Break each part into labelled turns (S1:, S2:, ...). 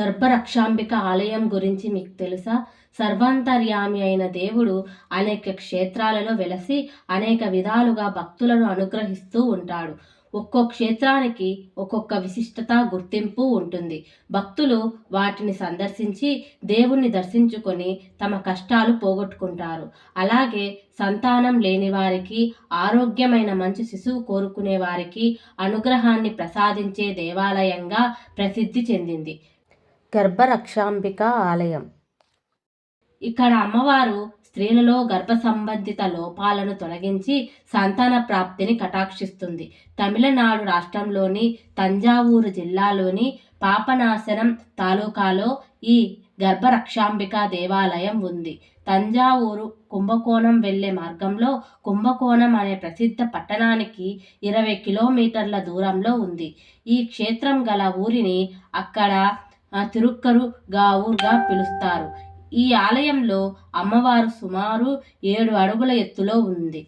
S1: గర్భరక్షాంబిక ఆలయం గురించి మీకు తెలుసా? సర్వాంతర్యామి అయిన దేవుడు అనేక క్షేత్రాలలో వెలసి అనేక విధాలుగా భక్తులను అనుగ్రహిస్తూ ఉంటాడు. ఒక్కో క్షేత్రానికి ఒక్కొక్క విశిష్టత గుర్తింపు ఉంటుంది. భక్తులు వాటిని సందర్శించి దేవుణ్ణి దర్శించుకొని తమ కష్టాలు పోగొట్టుకుంటారు. అలాగే సంతానం లేని వారికి ఆరోగ్యమైన మంచి శిశువు కోరుకునే వారికి అనుగ్రహాన్ని ప్రసాదించే దేవాలయంగా ప్రసిద్ధి చెందింది. గర్భరక్షాంబిక ఆలయం. ఇక్కడ అమ్మవారు స్త్రీలలో గర్భ సంబంధిత లోపాలను తొలగించి సంతాన ప్రాప్తిని కటాక్షిస్తుంది. తమిళనాడు రాష్ట్రంలోని తంజావూరు జిల్లాలోని పాపనాశనం తాలూకాలో ఈ గర్భరక్షాంబిక దేవాలయం ఉంది. తంజావూరు కుంభకోణం వెళ్ళే మార్గంలో కుంభకోణం అనే ప్రసిద్ధ పట్టణానికి ఇరవై కిలోమీటర్ల దూరంలో ఉంది. ఈ క్షేత్రం గల ఊరిని అక్కడ తిరుక్కరు గావుగా పిలుస్తారు. ఈ ఆలయంలో అమ్మవారు సుమారు ఏడు అడుగుల ఎత్తులో ఉంది.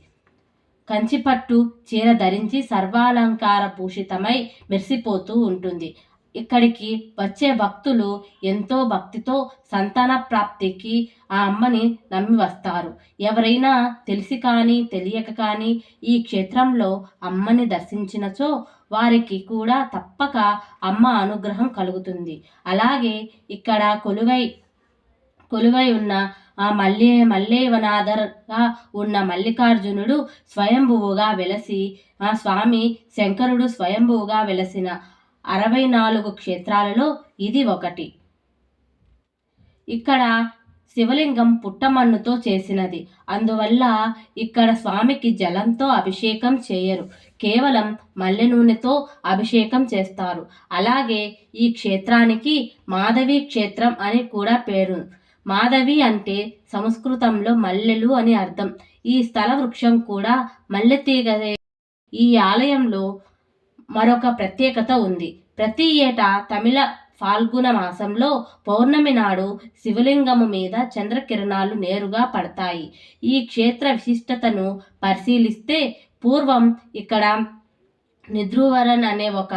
S1: కంచిపట్టు చీర ధరించి సర్వాలంకార భూషితమై మెరిసిపోతూ ఉంటుంది. ఇక్కడికి వచ్చే భక్తులు ఎంతో భక్తితో సంతాన ప్రాప్తికి ఆ అమ్మని నమ్మి వస్తారు. ఎవరైనా తెలిసి కానీ తెలియక కానీ ఈ క్షేత్రంలో అమ్మని దర్శించినచో వారికి కూడా తప్పక అమ్మ అనుగ్రహం కలుగుతుంది. అలాగే ఇక్కడ కొలువై కొలువై ఉన్న ఆ మల్లె మల్లేవనాథర్గా ఉన్న మల్లికార్జునుడు స్వయంభువుగా వెలసి ఆ స్వామి శంకరుడు స్వయంభువుగా వెలసిన అరవై నాలుగు క్షేత్రాలలో ఇది ఒకటి. ఇక్కడ శివలింగం పుట్టమన్నుతో చేసినది. అందువల్ల ఇక్కడ స్వామికి జలంతో అభిషేకం చేయరు. కేవలం మల్లె నూనెతో అభిషేకం చేస్తారు. అలాగే ఈ క్షేత్రానికి మాధవి క్షేత్రం అని కూడా పేరు. మాధవి అంటే సంస్కృతంలో మల్లెలు అని అర్థం. ఈ స్థల వృక్షం కూడా మల్లె తీగదే ఈ ఆలయంలో మరొక ప్రత్యేకత ఉంది. ప్రతి ఏటా తమిళ ఫాల్గుణ మాసంలో పౌర్ణమి నాడు శివలింగము మీద చంద్రకిరణాలు నేరుగా పడతాయి. ఈ క్షేత్ర విశిష్టతను పరిశీలిస్తే పూర్వం ఇక్కడ నిద్రువరన్ అనే ఒక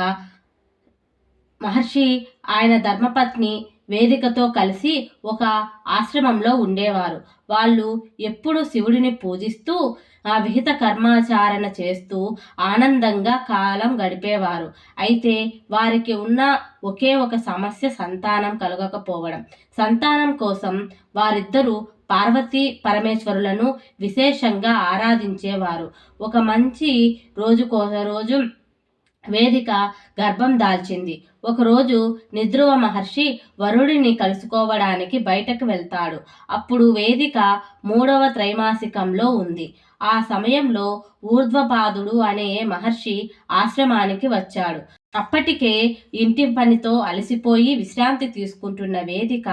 S1: మహర్షి ఆయన ధర్మపత్ని వేదికతో కలిసి ఒక ఆశ్రమంలో ఉండేవారు. వాళ్ళు ఎప్పుడు శివుడిని పూజిస్తూ ఆ విహిత కర్మాచారణ చేస్తూ ఆనందంగా కాలం గడిపేవారు. అయితే వారికి ఉన్న ఒకే ఒక సమస్య సంతానం కలగకపోవడం. సంతానం కోసం వారిద్దరూ పార్వతీ పరమేశ్వరులను విశేషంగా ఆరాధించేవారు. ఒక మంచి రోజు రోజు వేదిక గర్భం దాల్చింది. ఒకరోజు నిద్రువ మహర్షి వరుడిని కలుసుకోవడానికి బయటకు వెళ్తాడు. అప్పుడు వేదిక మూడవ త్రైమాసికంలో ఉంది. ఆ సమయంలో ఊర్ధ్వపాదుడు అనే మహర్షి ఆశ్రమానికి వచ్చాడు. అప్పటికే ఇంటి పనితో అలసిపోయి విశ్రాంతి తీసుకుంటున్న వేదిక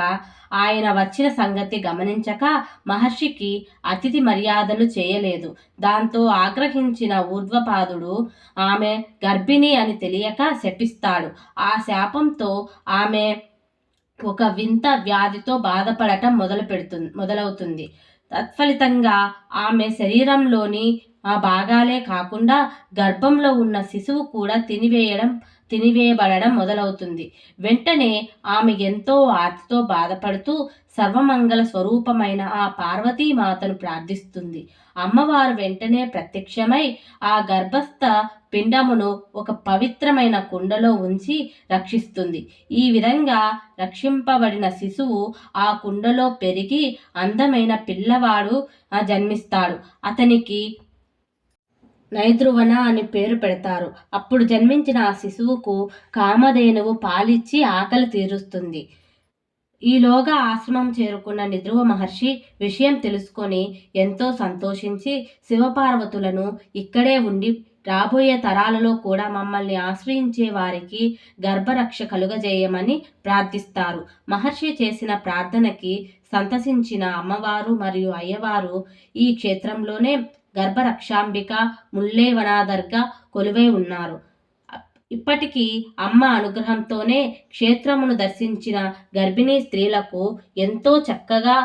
S1: ఆయన వచ్చిన సంగతి గమనించక మహర్షికి అతిథి మర్యాదలు చేయలేదు. దాంతో ఆగ్రహించిన ఊర్ధ్వపాదుడు ఆమె గర్భిణి అని తెలియక శపిస్తాడు. ఆ శాపంతో ఆమె ఒక వింత వ్యాధితో బాధపడటం మొదలు పెడుతుంది మొదలవుతుంది. తత్ఫలితంగా ఆమె శరీరంలోని ఆ భాగాలే కాకుండా గర్భంలో ఉన్న శిశువు కూడా తినివేయడం తినివేయబడడం మొదలవుతుంది. వెంటనే ఆమె ఎంతో ఆర్తితో బాధపడుతూ సర్వమంగళ స్వరూపమైన ఆ పార్వతీమాతను ప్రార్థిస్తుంది. అమ్మవారు వెంటనే ప్రత్యక్షమై ఆ గర్భస్థ పిండమును ఒక పవిత్రమైన కుండలో ఉంచి రక్షిస్తుంది. ఈ విధంగా రక్షింపబడిన శిశువు ఆ కుండలో పెరిగి అందమైన పిల్లవాడు జన్మిస్తాడు. అతనికి నైద్రువన అని పేరు పెడతారు. అప్పుడు జన్మించిన ఆ శిశువుకు కామధేనువు పాలిచ్చి ఆకలి తీరుస్తుంది. ఈలోగా ఆశ్రమం చేరుకున్న నిద్రువ మహర్షి విషయం తెలుసుకొని ఎంతో సంతోషించి శివపార్వతులను ఇక్కడే ఉండి రాబోయే తరాలలో కూడా మమ్మల్ని ఆశ్రయించే వారికి గర్భరక్ష కలుగజేయమని ప్రార్థిస్తారు. మహర్షి చేసిన ప్రార్థనకి సంతసించిన అమ్మవారు మరియు అయ్యవారు ఈ క్షేత్రంలోనే గర్భరక్షాంబిక ముల్లేవనాదర్గా కొలువై ఉన్నారు. ఇప్పటికీ అమ్మ అనుగ్రహంతోనే క్షేత్రమును దర్శించిన గర్భిణీ స్త్రీలకు ఎంతో చక్కగా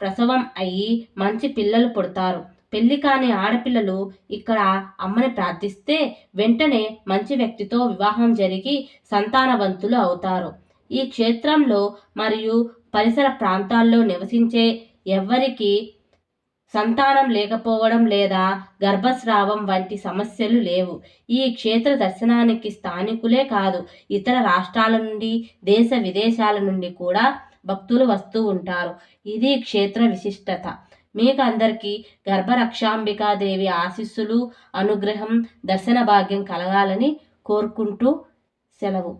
S1: ప్రసవం అయ్యి మంచి పిల్లలు పుడతారు. పెళ్ళి కాని ఆడపిల్లలు ఇక్కడ అమ్మని ప్రార్థిస్తే వెంటనే మంచి వ్యక్తితో వివాహం జరిగి సంతానవంతులు అవుతారు. ఈ క్షేత్రంలో మరియు పరిసర ప్రాంతాల్లో నివసించే ఎవ్వరికి సంతానం లేకపోవడం లేదా గర్భస్రావం వంటి సమస్యలు లేవు. ఈ క్షేత్ర దర్శనానికి స్థానికులే కాదు ఇతర రాష్ట్రాల నుండి దేశ విదేశాల నుండి కూడా భక్తులు వస్తూ ఉంటారు. ఇది క్షేత్ర విశిష్టత. మీకు అందరికీ గర్భరక్షాంబికాదేవి ఆశీస్సులు అనుగ్రహం దర్శన భాగ్యం కలగాలని కోరుకుంటూ సెలవు.